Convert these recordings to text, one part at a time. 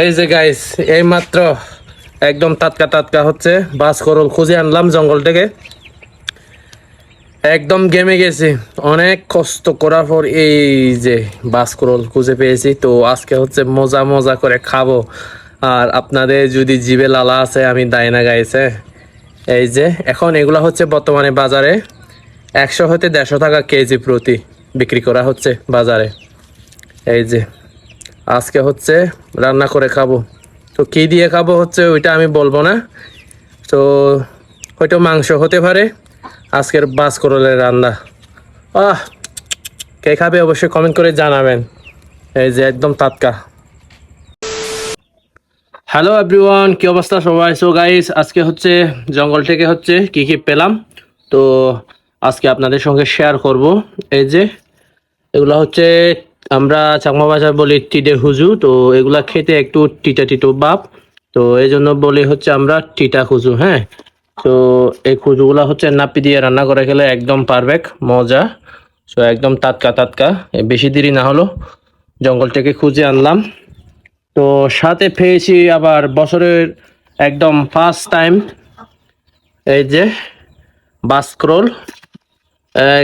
এই যে গাইস এই মাত্র একদম টাটকা টাটকা হচ্ছে, বাস করল খুঁজে আনলাম জঙ্গল থেকে। একদম গেমে গেছি। অনেক কষ্ট করার পর এই যে বাস করল খুঁজে পেয়েছি। তো আজকে হচ্ছে মজা মজা করে খাব। আর আপনাদের যদি জিভে লালা আছে, আমি দায় না গাইছে এই যে, এখন এগুলা হচ্ছে বর্তমানে বাজারে। একশো হতে দেড়শো টাকা কেজি প্রতি বিক্রি করা হচ্ছে বাজারে। এই যে আজকে হচ্ছে রান্না করে খাব। তো কী দিয়ে খাব হচ্ছে ওইটা আমি বলব না। তো হয়তো মাংস হতে পারে। আজকের বাস করলের রান্না। আহ, কে খাবে অবশ্যই কমেন্ট করে জানাবেন। এই যে একদম টাটকা। হ্যালো এভরিওয়ান কি অবস্থা সবাই? সো গাইস আজকে হচ্ছে জঙ্গল থেকে হচ্ছে কি কি পেলাম? তো আজকে আপনাদের সঙ্গে শেয়ার করব। এই যে, এগুলো হচ্ছে আমরা চাকমা ভাষায় বলি টিডে হুজু তো এগুলা খেতে একটু টিটা টিটো বাপ। তো এই জন্য বলি হচ্ছে আমরা টিটা খুজু হ্যাঁ? তো এই খুজুগুলা হচ্ছে নাপি দিয়ে রান্না করে খেলে একদম পারফেক্ট, মজা। তো একদম টাটকা এ বেশি দেরি না হলো, জঙ্গল থেকে খুঁজে আনলাম। তো সাথে পেয়েছি আবার বছরের একদম ফার্স্ট টাইম এই যে বাস্ক্রোল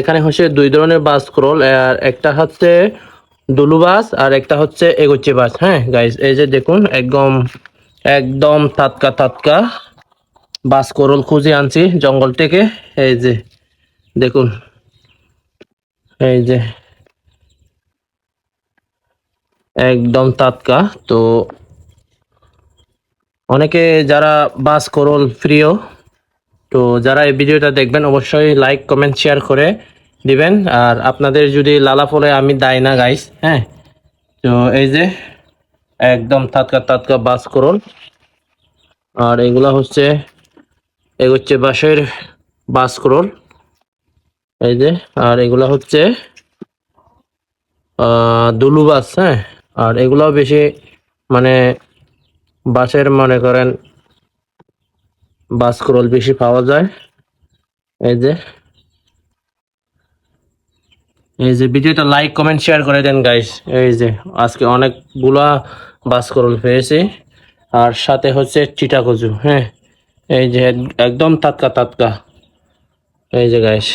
এখানে হচ্ছে দুই ধরনের বাস ক্রোল আর একটা হচ্ছে দুলু বাস আর একটা হচ্ছে এগোচ্ছি বাস হ্যাঁ গাইস এই যে দেখুন, একদম একদম টাটকা টাটকা বাস করল খুঁজে আনছি জঙ্গল থেকে। এই যে, দেখুন, এই যে, একদম টাটকা তো অনেকে যারা বাস করল প্রিয়, তো যারা এই ভিডিওটা দেখবেন, অবশ্যই লাইক কমেন্ট শেয়ার করে দিবেন। আর আপনাদের যদি লালা ফলে আমি দায় না গাইস হ্যাঁ? তো এই যে একদম টাটকা টাটকা বাস করুন। আর এগুলা হচ্ছে এ হচ্ছে বাঁশের বাস করুন। এই যে, আর এগুলা হচ্ছে দুলু বাস হ্যাঁ? আর এগুলাও বেশি মানে বাসের মনে করেন বাসকরল বেশি পাওয়া যায়। এই যে এই যে ভিডিওটা লাইক কমেন্ট শেয়ার করে দেন গাইস এই যে আজকে অনেকগুলা বাসকরল পেয়েছে। আর সাথে হচ্ছে চিটা কচু হ্যাঁ? এই যে একদম তাতকা তাতকা এই যে গাইস